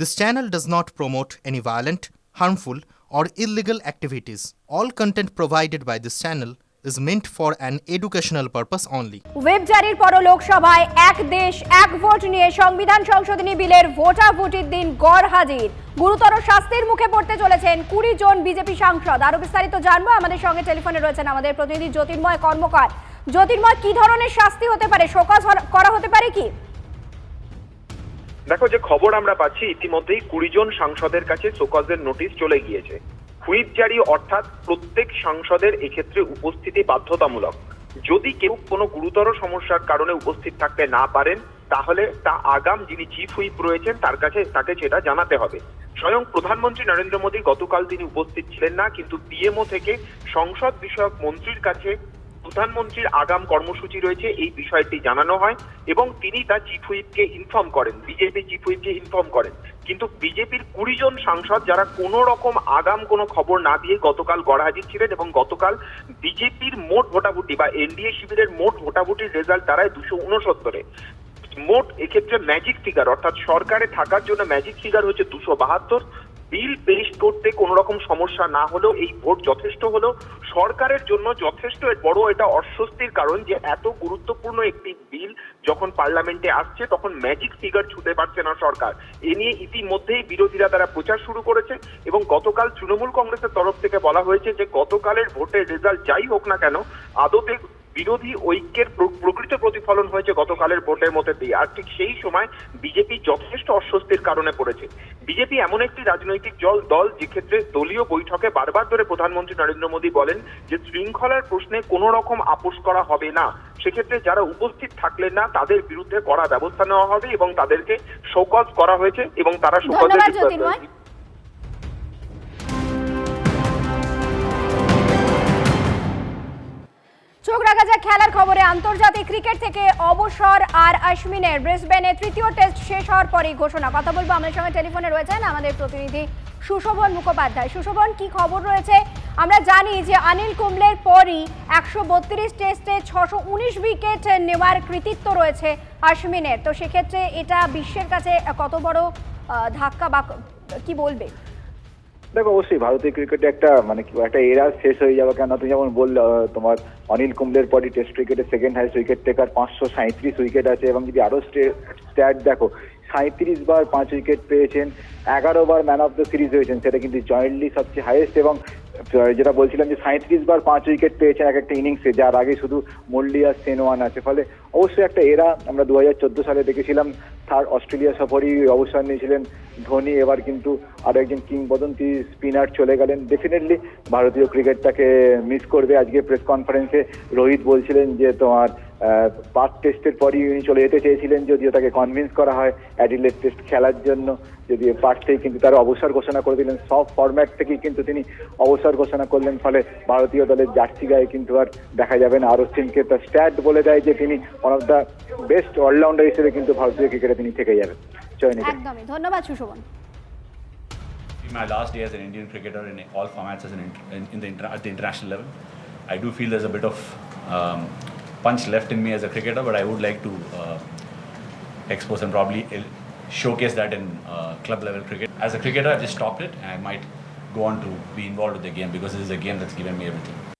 This channel does not promote any violent, harmful, or illegal activities. All content provided by this channel is meant for an educational purpose only. Whip জারির পরও লোকসভায় এক দেশ এক vote নিয়ে সংবিধান সংশোধনী বিলের ভোটাভুটির দিন গড় হাজির। গুরুতর শাস্তির মুখে পড়তে চলেছেন কুড়ি জন বিজেপি সাংসদ। আরও বিস্তারিত জানব আমাদের সঙ্গে টেলিফোনে রয়েছেন আমাদের প্রতিনিধি জ্যোতির্ময় কর্মকার। জ্যোতির্ময় কি ধরনের শাস্তি হতে পারে? শোকজ করা হতে পারে কি? দেখো, যে খবর আমরা পাচ্ছি, ইতিমধ্যেই কুড়ি জন সাংসদের কাছে শোকজের নোটিশ চলে গিয়েছে। হুইপ জারি অর্থাৎ প্রত্যেক সাংসদের এক্ষেত্রে উপস্থিতি বাধ্যতামূলক। যদি কেউ কোনো গুরুতর সমস্যার কারণে উপস্থিত থাকতে না পারেন, তাহলে তা আগাম যিনি চিফ হুইপ রয়েছেন, তার কাছে, তাকে সেটা জানাতে হবে। স্বয়ং প্রধানমন্ত্রী নরেন্দ্র মোদী গতকাল তিনি উপস্থিত ছিলেন না, কিন্তু পিএমও থেকে সংসদ বিষয়ক মন্ত্রীর কাছে প্রধানমন্ত্রীর আগাম কর্মসূচি রয়েছে, এই বিষয়টি জানানো হয় এবং তিনি তা চিফ হুইপকে ইনফর্ম করেন, বিজেপি চিফ হুইপকে ইনফর্ম করেন। কিন্তু বিজেপির কুড়ি জন সাংসদ যারা কোনো রকম আগাম কোনো খবর না দিয়ে গতকাল গড়হাজির ছিলেন এবং গতকাল বিজেপির মোট ভোটাভুটি বা এনডিএ শিবিরের মোট ভোটাভুটির রেজাল্ট দাঁড়ায় দুশো উনসত্তরে। মোট এক্ষেত্রে ম্যাজিক ফিগার অর্থাৎ সরকারে থাকার জন্য ম্যাজিক ফিগার হচ্ছে দুশো বাহাত্তর বিল পেশ করতে কোনো রকম সমস্যা না হলেও এই ভোট যথেষ্ট হলো সরকারের জন্য যথেষ্ট। বড় এটা অস্বস্তির কারণ যে এত গুরুত্বপূর্ণ একটি বিল যখন পার্লামেন্টে আসছে, তখন ম্যাজিক ফিগার ছুতে পারছে না সরকার। এ নিয়ে ইতিমধ্যেই বিরোধীরা তারা প্রচার শুরু করেছে এবং গতকাল তৃণমূল কংগ্রেসের তরফ থেকে বলা হয়েছে যে গতকালের ভোটের রেজাল্ট যাই হোক না কেন, আদতে বিরোধী ঐক্যের প্রকৃত প্রতিফলন হয়েছে গতকালের ভোটের মধ্যে দিয়ে। আর ঠিক সেই সময় বিজেপি যথেষ্ট অস্বস্তির কারণে পড়েছে। বিজেপি এমন একটি রাজনৈতিক জল দল যেক্ষেত্রে দলীয় বৈঠকে বারবার ধরে প্রধানমন্ত্রী নরেন্দ্র মোদী বলেন যে শৃঙ্খলার প্রশ্নে কোনো রকম আপোষ করা হবে না। সেক্ষেত্রে যারা উপস্থিত থাকলেন না তাদের বিরুদ্ধে কড়া ব্যবস্থা নেওয়া হবে এবং তাদেরকে শোকজ করা হয়েছে এবং তারা শোকজের চোখ রাখা খেলার খবরে। আন্তর্জাতিক ক্রিকেট থেকে অবসর আর অশ্বিনের ব্রিসবেনে তৃতীয় টেস্ট শেষ হওয়ার পরেই ঘোষণা। কথা বলব, আমাদের সঙ্গে টেলিফোনে রয়েছেন আমাদের প্রতিনিধি সুশোভন মুখোপাধ্যায়। সুশোভন, কি খবর রয়েছে? আমরা জানি যে অনিল কুম্বলের পরই একশো বত্রিশ টেস্টে ছশো উনিশ উইকেট নেওয়ার কৃতিত্ব রয়েছে অশ্বিনের তো সেক্ষেত্রে এটা বিশ্বের কাছে কত বড় ধাক্কা বা কি বলবে? দেখো, অবশ্যই ভারতীয় ক্রিকেটে একটা মানে কি, একটা এরা শেষ হয়ে যাবে কেন তুমি যেমন বললে তোমার অনিল কুম্বলের পরই টেস্ট ক্রিকেটে সেকেন্ড হাইস্ট উইকেট টেকার পাঁচশো সাঁত্রিশ উইকেট আছে এবং যদি আরও স্ট্যাট দেখো সাঁত্রিশ বার পাঁচ উইকেট পেয়েছেন, এগারো বার ম্যান অফ দ্য সিরিজ হয়েছেন, সেটা কিন্তু জয়েন্টলি সবচেয়ে হাইয়েস্ট এবং যেটা বলছিলাম যে সাঁত্রিশ বার পাঁচ উইকেট পেয়েছেন এক একটা ইনিংসে, যার আগে শুধু মল্লি আর সেনওয়ান আছে। ফলে অবশ্যই একটা এরা আমরা দু হাজার চোদ্দ সালে দেখেছিলাম থার্ড অস্ট্রেলিয়া সফরই অবসর নিয়েছিলেন ধোনি। এবার কিন্তু আরও একজন কিংবদন্তি স্পিনার চলে গেলেন। ডেফিনেটলি ভারতীয় ক্রিকেটটাকে মিস করবে আজকে প্রেস কনফারেন্সে রোহিত বলছিলেন যে তোমার পার্ক টেস্টের পরই উনি চলে যেতে চেয়েছিলেন, যদিও তাকে কনভিন্স করা হয় অ্যাডিলেট টেস্ট খেলার জন্য। যদি পার্ক কিন্তু তার অবসর ঘোষণা করে দিলেন সব ফরম্যাট থেকেই কিন্তু তিনি অবসর ঘোষণা করলেন ফলে ভারতীয় দলের জার্সি গায়ে কিন্তু আর দেখা যাবে না আরও সিংকে তার স্ট্যাট বলে দেয় যে তিনি one of the best allrounder হিসেবে কিন্তু ভারতীয় ক্রিকেটে তিনি থেকে যাবেন একদমই ধন্যবাদ Sushovan my last day as an Indian cricketer in all formats as an in, in the inter- at the international level. I do feel there's a bit of um, punch left in me as a cricketer, but I would like to uh, expose and probably showcase that in uh, club level cricket. As a cricketer, I've just stopped it, and I might go on to be involved with the game because this is a game that's given me everything.